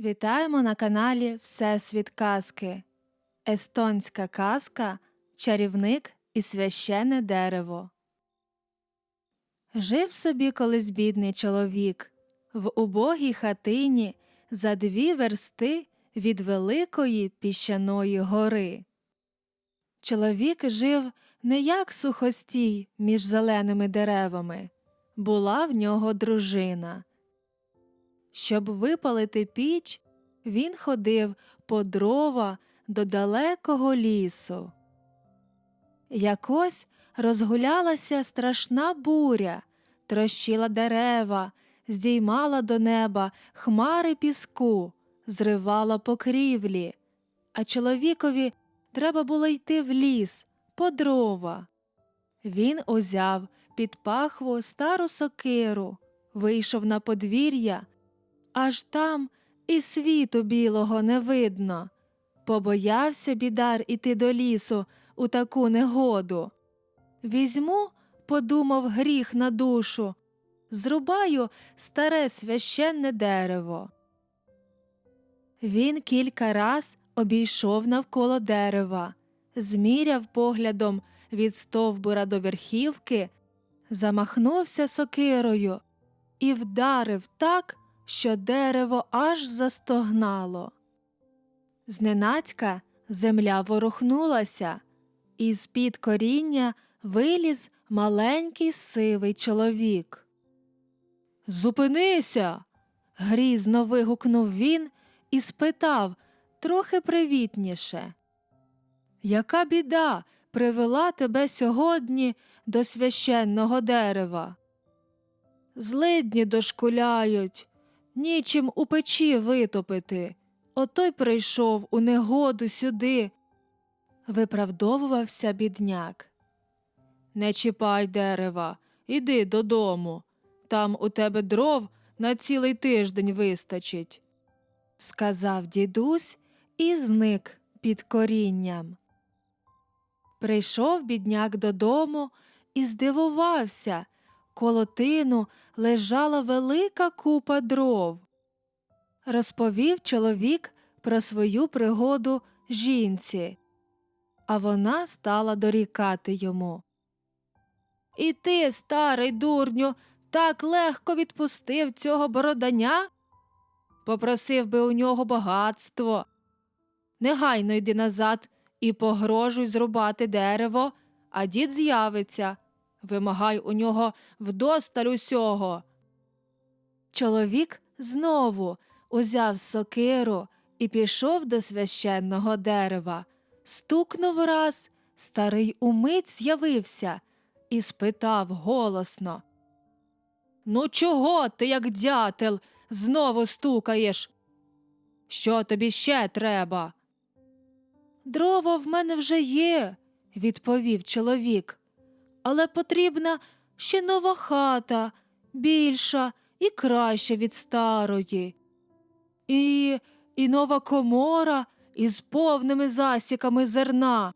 Вітаємо на каналі Всесвіт Казки. Естонська казка Чарівник і священне дерево. Жив собі колись бідний чоловік в убогій хатині за дві версти від великої піщаної гори. Чоловік жив не як сухостій між зеленими деревами, була в нього дружина. Щоб випалити піч, він ходив по дрова до далекого лісу. Якось розгулялася страшна буря, трощила дерева, здіймала до неба хмари піску, зривала покрівлі, а чоловікові треба було йти в ліс по дрова. Він узяв під пахву стару сокиру, вийшов на подвір'я, аж там і світу білого не видно. Побоявся бідар іти до лісу у таку негоду. Візьму, подумав гріх на душу, зрубаю старе священне дерево. Він кілька раз обійшов навколо дерева, зміряв поглядом від стовбура до верхівки, замахнувся сокирою і вдарив так, що дерево аж застогнало. Зненацька земля ворухнулася, і з під коріння виліз маленький сивий чоловік. Зупинися. грізно вигукнув він і спитав трохи привітніше. Яка біда привела тебе сьогодні до священного дерева? Злидні дошкуляють, нічим у печі витопити. Ото й прийшов у негоду сюди. Виправдовувався бідняк. Не чіпай дерева, іди додому. Там у тебе дров на цілий тиждень вистачить, сказав дідусь і зник під корінням. Прийшов бідняк додому і здивувався. Коло тину лежала велика купа дров. Розповів чоловік про свою пригоду жінці, а вона стала дорікати йому. І ти, старий дурню, так легко відпустив цього бороданя? Попросив би у нього багатство. Негайно йди назад і погрожуй зрубати дерево, а дід з'явиться. Вимагай у нього вдосталь усього. Чоловік знову узяв сокиру і пішов до священного дерева. Стукнув раз, старий умить з'явився і спитав голосно. Ну, чого ти, як дятел, знову стукаєш? Що тобі ще треба? Дрова в мене вже є, відповів чоловік, але потрібна ще нова хата, більша і краща від старої. І, і нова комора із повними засіками зерна,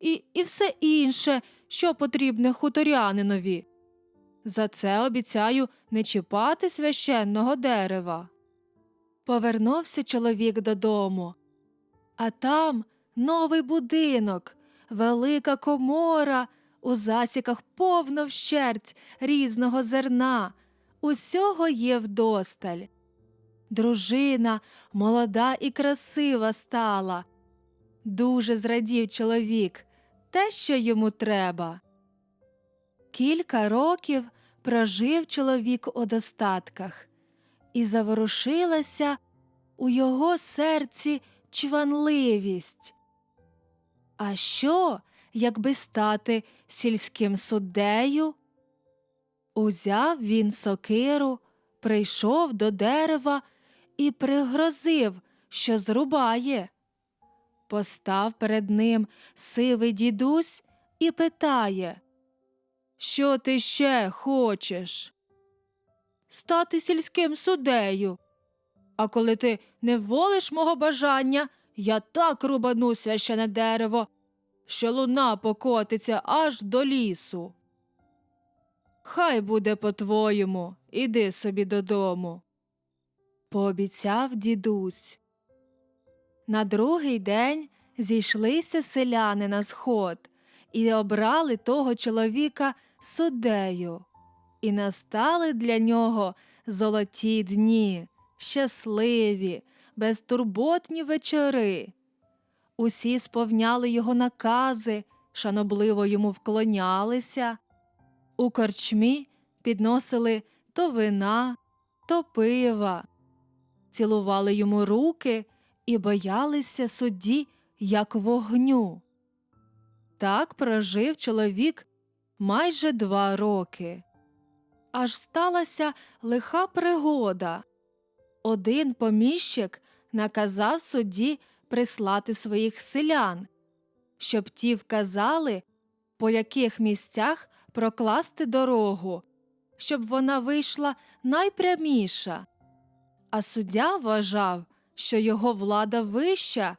і, і все інше, що потрібне хуторянинові. За це обіцяю не чіпати священного дерева. Повернувся чоловік додому, а там новий будинок, велика комора, у засіках повно вщерть різного зерна, усього є вдосталь. Дружина молода і красива стала. Дуже зрадів чоловік, те, що йому треба. Кілька років прожив чоловік у достатках, і заворушилася у його серці чванливість. А що, якби стати сільським суддею? Узяв він сокиру, прийшов до дерева і пригрозив, що зрубає. Постав перед ним сивий дідусь і питає Що ти ще хочеш? Стати сільським суддею. А коли ти не волиш мого бажання, я так рубану священе дерево, що луна покотиться аж до лісу. Хай буде по-твоєму, іди собі додому. пообіцяв дідусь. На другий день зійшлися селяни на сход і обрали того чоловіка суддею. І настали для нього золоті дні, щасливі, безтурботні вечори. Усі сповняли його накази, шанобливо йому вклонялися. У корчмі підносили то вина, то пива, цілували йому руки і боялися судді, як вогню. Так прожив чоловік майже два роки. Аж сталася лиха пригода. Один поміщик наказав судді прислати своїх селян, щоб ті вказали, по яких місцях прокласти дорогу, щоб вона вийшла найпряміша. А суддя вважав, що його влада вища,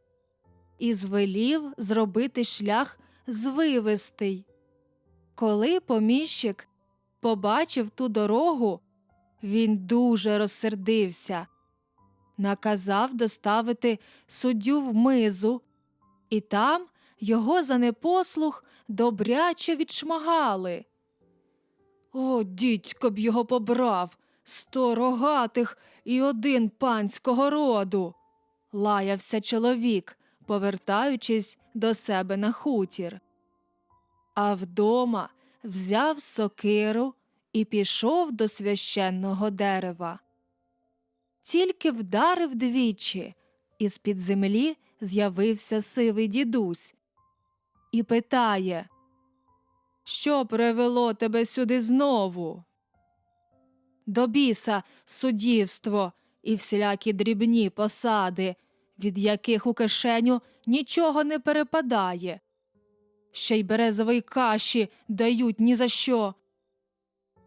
і звелів зробити шлях звивистий. Коли поміщик побачив ту дорогу, він дуже розсердився, наказав доставити суддю в мизу, і там його за непослух добряче відшмагали. О, дідько б його побрав, сто рогатих і один панського роду, лаявся чоловік, повертаючись до себе на хутір. А вдома взяв сокиру і пішов до священного дерева. Тільки вдарив двічі, і з під землі з'явився сивий дідусь і питає Що привело тебе сюди знову? До біса суддівство і всілякі дрібні посади, від яких у кишеню нічого не перепадає. Ще й березової каші дають ні за що.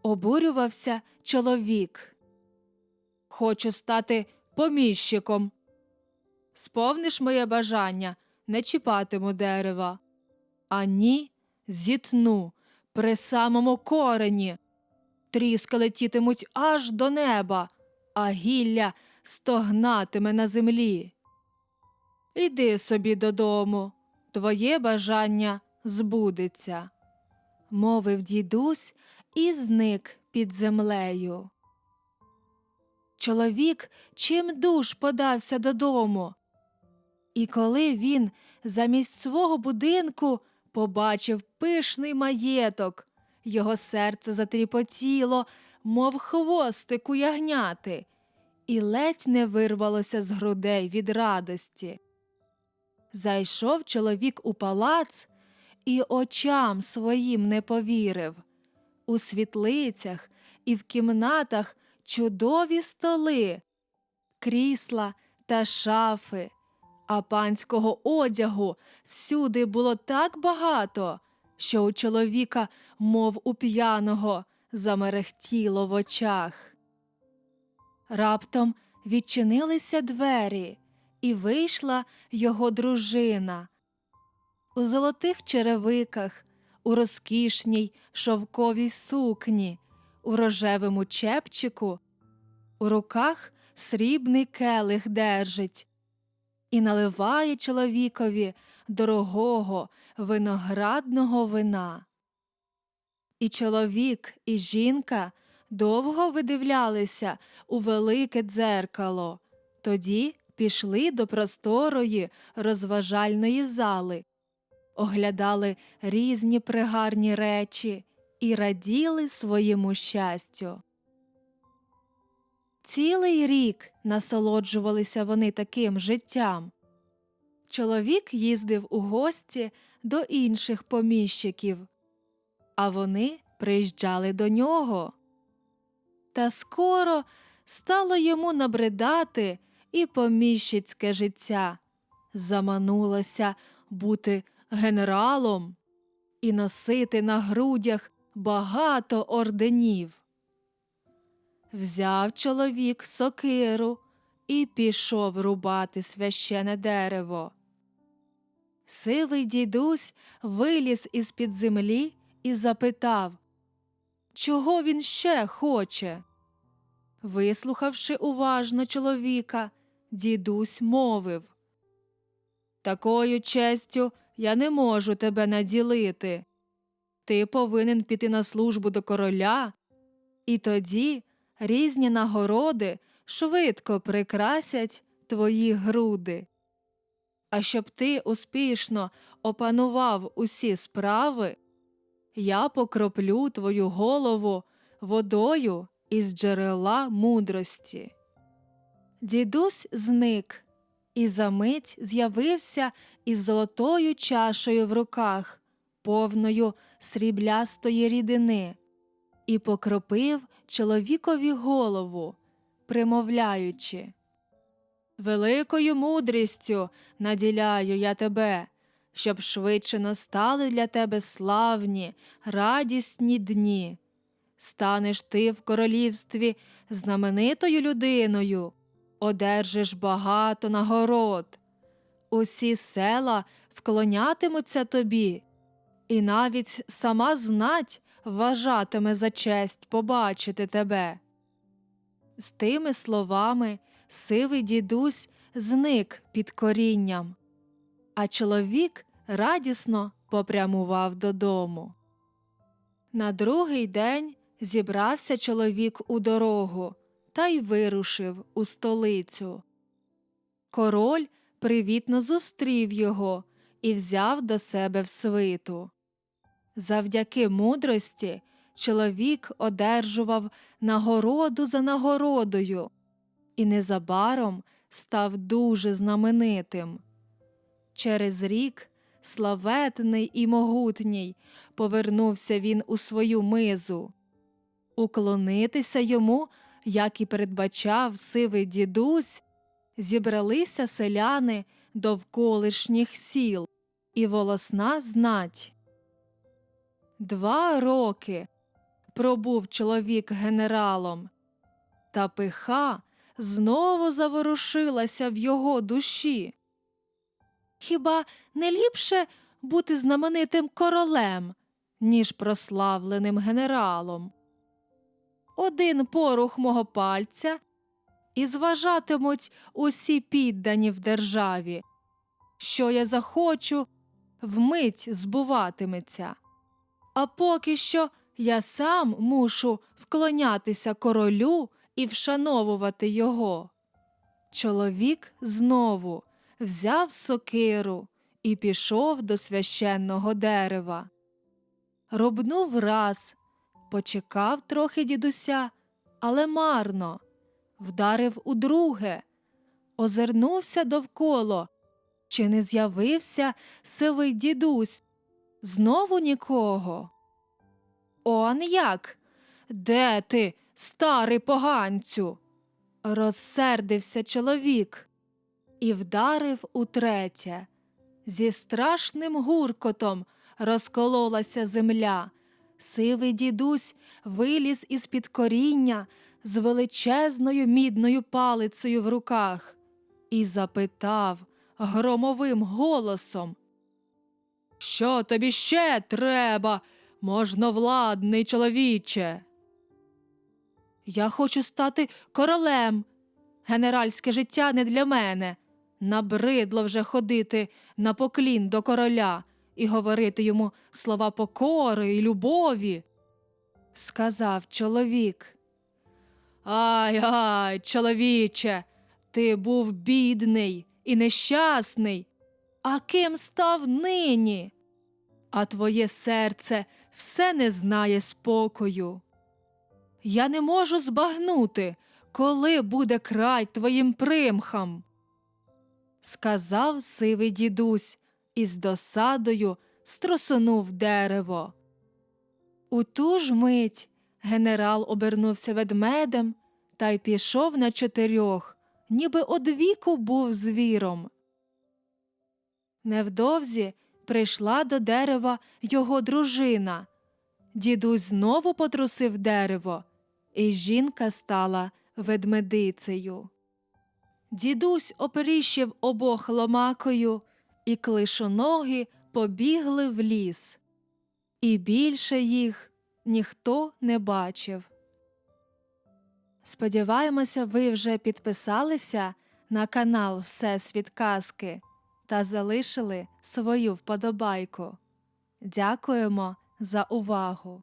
Обурювався чоловік. Хочу стати поміщиком. Сповниш моє бажання, не чіпатиму дерева. А ні, зітну при самому корені. Тріска летітимуть аж до неба, а гілля стогнатиме на землі. Іди собі додому, твоє бажання збудеться, мовив дідусь і зник під землею. Чоловік чим душ подався додому. І коли він замість свого будинку побачив пишний маєток, його серце затріпотіло, мов хвостик у ягняти, і ледь не вирвалося з грудей від радості. Зайшов чоловік у палац і очам своїм не повірив. У світлицях і в кімнатах чудові столи, крісла та шафи, а панського одягу всюди було так багато, що у чоловіка, мов у п'яного, замерехтіло в очах. Раптом відчинилися двері, і вийшла його дружина. У золотих черевиках, у розкішній шовковій сукні, у рожевому чепчику, у руках срібний келих держить. І наливає чоловікові дорогого виноградного вина. І чоловік, і жінка довго видивлялися у велике дзеркало, тоді пішли до просторої розважальної зали, оглядали різні пригарні речі і раділи своєму щастю. Цілий рік насолоджувалися вони таким життям. Чоловік їздив у гості до інших поміщиків, а вони приїжджали до нього. Та скоро стало йому набридати і поміщицьке життя, заманулося бути генералом і носити на грудях багато орденів. Взяв чоловік сокиру і пішов рубати священе дерево. Сивий дідусь виліз із під землі і запитав, чого він ще хоче. Вислухавши уважно чоловіка, дідусь мовив Такою честю я не можу тебе наділити. Ти повинен піти на службу до короля, і тоді різні нагороди швидко прикрасять твої груди. А щоб ти успішно опанував усі справи, я покроплю твою голову водою із джерела мудрості. Дідусь зник і за мить з'явився із золотою чашею в руках, повною сріблястої рідини, і покропив чоловікові голову, примовляючи Великою мудрістю наділяю я тебе, щоб швидше настали для тебе славні, радісні дні. Станеш ти в королівстві знаменитою людиною, одержиш багато нагород. Усі села вклонятимуться тобі, і навіть сама знать вважатиме за честь побачити тебе. З тими словами сивий дідусь зник під корінням, а чоловік радісно попрямував додому. На другий день зібрався чоловік у дорогу та й вирушив у столицю. Король привітно зустрів його і взяв до себе в свиту. Завдяки мудрості чоловік одержував нагороду за нагородою і незабаром став дуже знаменитим. Через рік славетний і могутній повернувся він у свою мизу. Уклонитися йому, як і передбачав сивий дідусь, зібралися селяни довколишніх сіл і волосна знать. Два роки пробув чоловік генералом, та пиха знову заворушилася в його душі. Хіба не ліпше бути знаменитим королем, ніж прославленим генералом? Один порух мого пальця і зважатимуть усі піддані в державі. Що я захочу, вмить збуватиметься. А поки що я сам мушу вклонятися королю і вшановувати його. Чоловік знову взяв сокиру і пішов до священного дерева. Робнув раз, почекав трохи дідуся, але марно, вдарив удруге, озирнувся довкола, чи не з'явився сивий дідусь. Знову нікого. Он як? Де ти, старий поганцю? Розсердився чоловік і вдарив утретє. Зі страшним гуркотом розкололася земля. Сивий дідусь виліз із під коріння з величезною мідною палицею в руках і запитав громовим голосом Що тобі ще треба, можновладний чоловіче? Я хочу стати королем. Генеральське життя не для мене. Набридло вже ходити на поклін до короля і говорити йому слова покори і любові. Сказав чоловік. Ай ай, чоловіче, ти був бідний і нещасний. А ким став нині? А твоє серце все не знає спокою. Я не можу збагнути, коли буде край твоїм примхам. Сказав сивий дідусь і з досадою струсунув дерево. У ту ж мить генерал обернувся ведмедем та й пішов на чотирьох, ніби одвіку був звіром. Невдовзі прийшла до дерева його дружина. Дідусь знову потрусив дерево, і жінка стала ведмедицею. Дідусь оперіщив обох ломакою, і клишоноги побігли в ліс. І більше їх ніхто не бачив. Сподіваємося, ви вже підписалися на канал Всесвіт Казки та залишили свою вподобайку. Дякуємо за увагу!